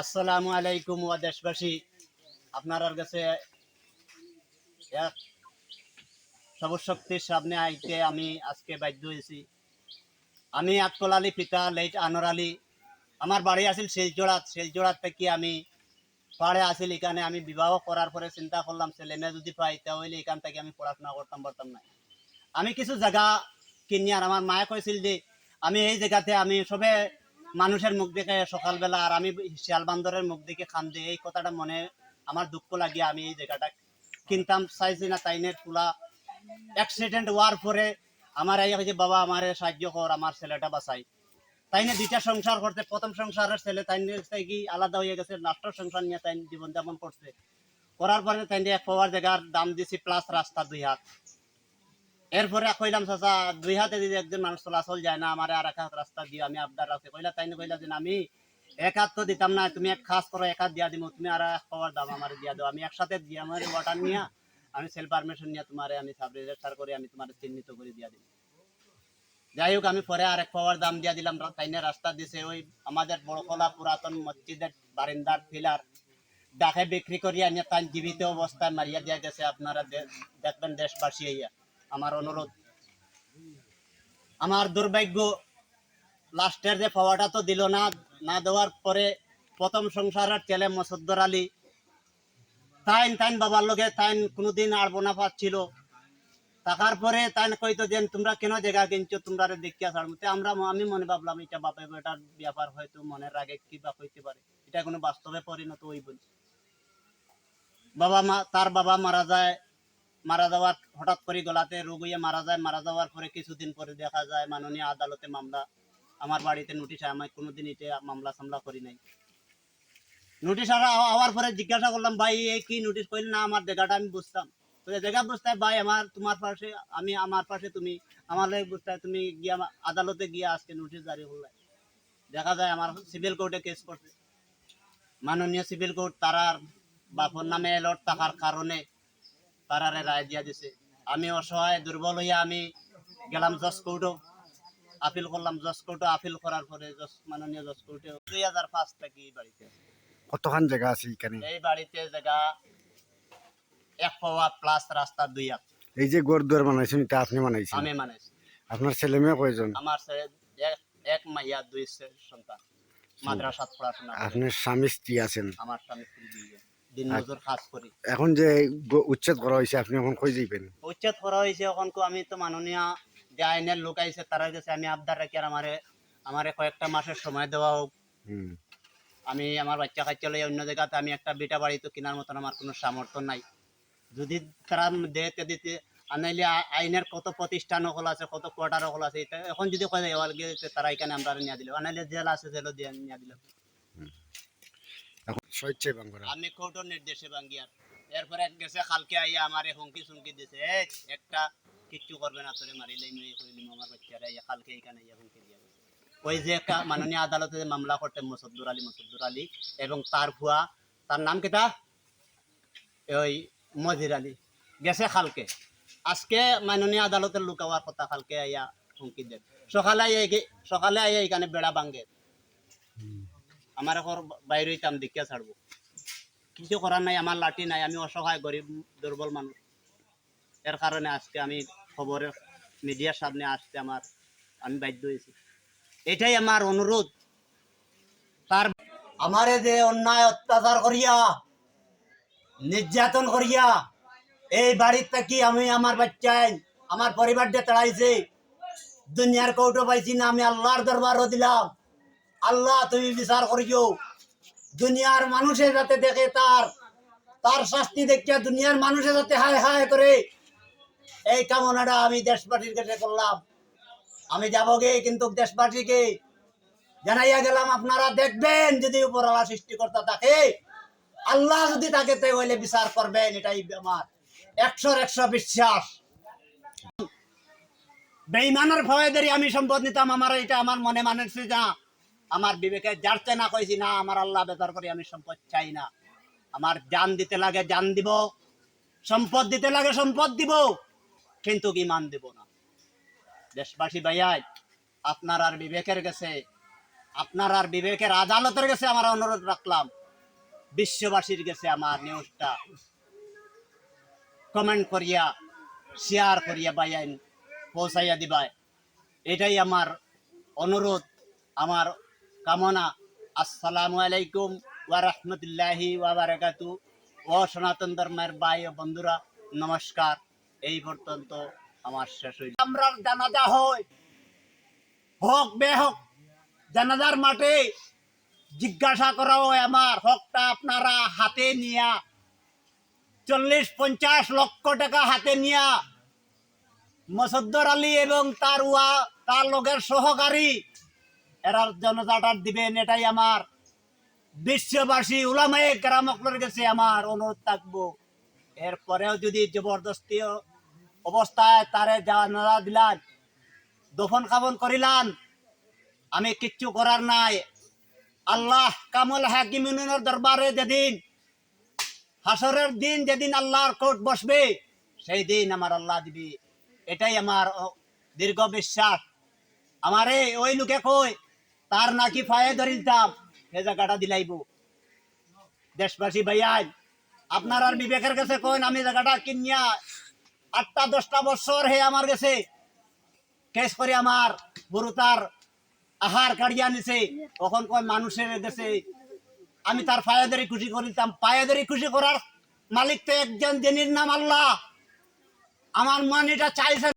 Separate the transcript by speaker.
Speaker 1: আসসালামু আলাইকুম ওয়া দেশবাসী। আপনার কাছে এক সবশক্তির সামনে আইতে আমি আজকে বাধ্য হয়েছি। আমি আকল আলী পিতা লেট আনোর আলী। আমার বাড়ি আছিল শিলচড়াত শিলচড়াত থেকে আমি পাড়ে আসিল এখানে আমি বিবাহ করার পরে চিন্তা করলাম ছেলে মেয়ে যদি পাই তাহলে এখান থেকে আমি পড়াশোনা করতাম পারতাম না আমি কিছু জায়গা কিনি আর আমার মায়ে কইছিল যে আমি এই জায়গাতে আমি সবে মানুষের মুখ দেখে সকালবেলা আর আমি শিয়াল বান্দরের মুখ দেখে খান দিয়ে এই কথাটা মনে, আমার দুঃখ লাগিয়ে আমি এই জায়গাটা কিনতাম, চাইছি না তাইনের তুলা। অ্যাক্সিডেন্ট হওয়ার পরে আমার এই যে বাবা আমার সাহায্য কর, আমার ছেলেটা বাঁচাই। তাই না দুইটা সংসার করতে প্রথম সংসারের ছেলে তাই কি আলাদা হয়ে গেছে লাস্টের সংসার নিয়ে তাই জীবন যাপন করছে। করার পরে তাই এক পাওয়ার জায়গার দাম দিছি প্লাস রাস্তা দুই হাত। এরপরে কইলাম, চাচা, দুই হাতে যদি একজন মানুষ চলাচল যায় না, আমার আর এক হাত রাস্তা দিয়ে আমি আবদার আছে কইলা, তাই কইলা যে আমি এক হাত তো দিতাম না, তুমি এক খাস করো, এক হাত দিয়া দিব তুমি আর এক পাওয়ার দাম আমার দিয়া দাও। আমি একসাথে দিয়ে, আমার ওয়াটার নিয়ে, আমি সেল পারমিশন নিয়ে তোমার আমি সাব রেজিস্টার করে, আমি তোমার চিহ্নিত করে দিয়া দিব যাই হোক, আমি পরে আরেক পাওয়ার দাম দিয়া দিলাম তাইনে রাস্তা দিছে ওই আমাদের বড়কলা পুরাতন মসজিদের বারিন্দার পিলার ডাকে বিক্রি করিয়া নিয়ে তাই জীবিত অবস্থায় মারিয়া দিয়া গেছে, আপনারা দেখবেন দেশবাসী হইয়া। আমার অনুরোধ। আমার দুর্ভাগ্য লাস্টের যে পাওয়াটা তো দিল না না দেওয়ার পরে প্রথম সংসারের ছেলে মসদ্দর আলী, তাইন তাইন বাবার লোকে তাইন কোনোদিন আর বোনা পাচ্ছিল থাকার পরে তাই কইতো যে, তোমরা কেন জায়গা কিনছো? তোমরা দেখিয়া ছাড়মতে আমরা আমি মনে ভাবলাম, এটা বাপে বেটার ব্যাপার হয়তো মনের আগে কি বা হইতে পারে। এটা কোনো বাস্তবে পরিণত হইব। বাবা মা, তার বাবা মারা যায় মারা যাওয়ার, হঠাৎ করে গলাতে রোগ হয়ে মারা যায়। মারা যাওয়ার পরে কিছুদিন পরে দেখা যায় মাননীয় আদালতে মামলা। আমার বাড়িতে নোটিশ আমি কোনোদিন এটা মামলা সামলা করি নাই। নোটিশ আওয়ার পরে জিজ্ঞাসা করলাম, ভাই এই কি নোটিশ করলি না, আমার জায়গাটা আমি বুঝতাম। তো জায়গা বুঝতে ভাই, আমার, তোমার পাশে, আমি, আমার পাশে তুমি, আমার বুঝতে তুমি গিয়া আদালতে গিয়ে আজকে নোটিশ জারি করলে। দেখা যায় আমার সিভিল কোর্টে কেস করছে। মাননীয় সিভিল কোর্ট তারার বাপর নামে এলট থাকার কারণে তারারে রায় দিয়া দিছে। আমি অসহায় দুর্বল হইয়া আমি গেলাম জজ কোর্টও। আপিল করলাম জজ কোর্টও। আপিল করার পরে জজ মাননীয় জজ কোর্টে দুই হাজার পাঁচ থেকে এই বাড়িতে।
Speaker 2: কতখান জায়গা আছে এখানে?
Speaker 1: এই বাড়িতে জায়গা এক পাওয়া প্লাস রাস্তা দুই হাত।
Speaker 2: এই যে গড় দুয়ার বানাইছেন এটা আপনি বানাইছেন?
Speaker 1: আমি মানেছি
Speaker 2: আপনার ছেলে মেয়ে কয়জন?
Speaker 1: আমার ছেলে এক- এক মাইয়া দুই সন্তান। মাদ্রাসাত পড়াশোনা।
Speaker 2: আপনার স্বামী স্ত্রী আছেন?
Speaker 1: আমার স্বামী স্ত্রী দুইজন। দিন মজুর কাজ করি।
Speaker 2: এখন যে উচ্ছেদ করা হয়েছে আপনি এখন কই যাইবেন?
Speaker 1: উচ্ছেদ করা হয়েছে এখন আমি তো মাননীয় যে আইনের লোক আইছে তারা কাছে আমি আবদার রাখি আর আমারে আমারে কয়েকটা মাসের সময় দেওয়া হোক। আমি আমার বাচ্চা কাচ্চা লই অন্য জায়গাতে আমি একটা বিটা বাড়ি তো কেনার মতন আমার কোনো সামর্থ্য নাই। যদি তারা দেতে দিতে আর নাইলে আ- আইনের কত প্রতিষ্ঠান হল আছে কত কোয়ার্টার হল আছে এখন যদি কয় তারা এখানে আমরা নিয়ে দিল আর নাইলে জেল আছে জেলও দিয়ে নিয়ে দিল। ওই যে মাননীয় আদালতে মামলা করতে আলী আলী এবং তার ভুয়া, তার নাম কেটা ওই মজির আলী। গেছে কালকে। আজকে মাননীয় আদালতের লোক হওয়ার কথা কালকে আইয়া হুমকি দেন সকালে সকালে আইয়া এখানে বেড়া ভাঙ্গে। আমার এখন বাইরে হইতাম দেখিয়া ছাড়বো। কিছু করার নাই আমার লাঠি নাই, আমি অসহায় গরিব দুর্বল মানুষ এর কারণে আজকে আমি খবরের মিডিয়ার সামনে আসতে আমার আমি বাধ্য হয়েছি এটাই আমার অনুরোধ তার আমারে যে অন্যায় অত্যাচার করিয়া নির্যাতন করিয়া, এই বাড়ির থেকে আমি আমার বাচ্চাই আমার পরিবারটা তাড়াইছে দুনিয়ার কৌটো পাইছি না, আমি আল্লাহর দরবারও দিলাম। আল্লাহ তুমি বিচার করিও। দুনিয়ার মানুষে যাতে দেখে তার তার শাস্তি দেখিয়া দুনিয়ার মানুষে যাতে হায় হায় করে, এই কামনাটা আমি দেশবাসীর কাছে করলাম। আমি যাব গে, কিন্তু দেশবাসীকে জানাইয়া গেলাম, আপনারা দেখবেন যদি উপরওয়ালা সৃষ্টিকর্তা থাকে আল্লাহ যদি তাকে হইলে বিচার করবেন, এটাই আমার। একশোর একশো বিশ্বাস। বেইমানের ভয়েদেরই আমি সম্পদ নিতাম, আমার এটা আমার মনে মানেছে যা আমার বিবেকে যারতে না কইছি, না, আমার আল্লাহ বেতার করে, আমি সম্পদ চাই না। আমার জান দিতে লাগে জান দিব, সম্পদ দিতে লাগে সম্পদ দিব, কিন্তু ইমান দিব না। দেশবাসী ভাইয়াই, আপনার আর বিবেকের গেছে আপনার আর বিবেকের আদালতের কাছে আমার অনুরোধ রাখলাম, বিশ্ববাসীর কাছে আমার নিউজটা কমেন্ট করিয়া শেয়ার করিয়া বাইন পৌঁছাইয়া দিবাই। এটাই আমার অনুরোধ, আমার কামনা, আসসালামু আলাইকুম ওয়া রাহমাতুল্লাহি ওয়া বারাকাতু। ও সনাতন ধর্মের ভাই ও বন্ধুরা, নমস্কার। এই পর্যন্ত আমার শেষ হইল। আমরা জানাজা হয়। হোক বে হোক জানাজার মাঠে জিজ্ঞাসা করা হয় আমার হকটা আপনারা হাতে নিয়া, চল্লিশ পঞ্চাশ লক্ষ টাকা হাতে নিয়া, মসদ্দর আলী এবং তার উয়া তার লোকের সহকারী এরা জনতাটা দিবেন, এটাই আমার। বিশ্ববাসী, উলামায়ে কেরামকলের কাছে আমার অনুরোধ থাকব। এরপরেও যদি জবরদস্তি অবস্থায় তারে জানাজা দিলান দফন কাবন করিলান আমি কিচ্ছু করার নাই। আল্লাহ কামল হাকিমিনের দরবারে যেদিন, হাসরের দিন যেদিন আল্লাহর কোর্ট বসবে, সেই দিন আমার আল্লাহ দিবি। এটাই আমার দীর্ঘ বিশ্বাস। আমারে ওই লোকে কই তার নাকি ফায়ে ধরিতাম সে জায়গাটা দিলাইব। দেশবাসী ভাইয়াই আপনার আর বিবেকের কাছে কইন, আমি জায়গাটা কিনিয়া আটটা, দশটা বছর হে আমার কাছে কেস করে আমার গরু তার আহার কাড়িয়া নিছে। তখন কয় মানুষের দেশে আমি তার পায়াদারি খুশি করিতাম। পায়াদারি খুশি করার মালিক তো একজন যিনির নাম আল্লাহ। আমার মান এটা চাইছে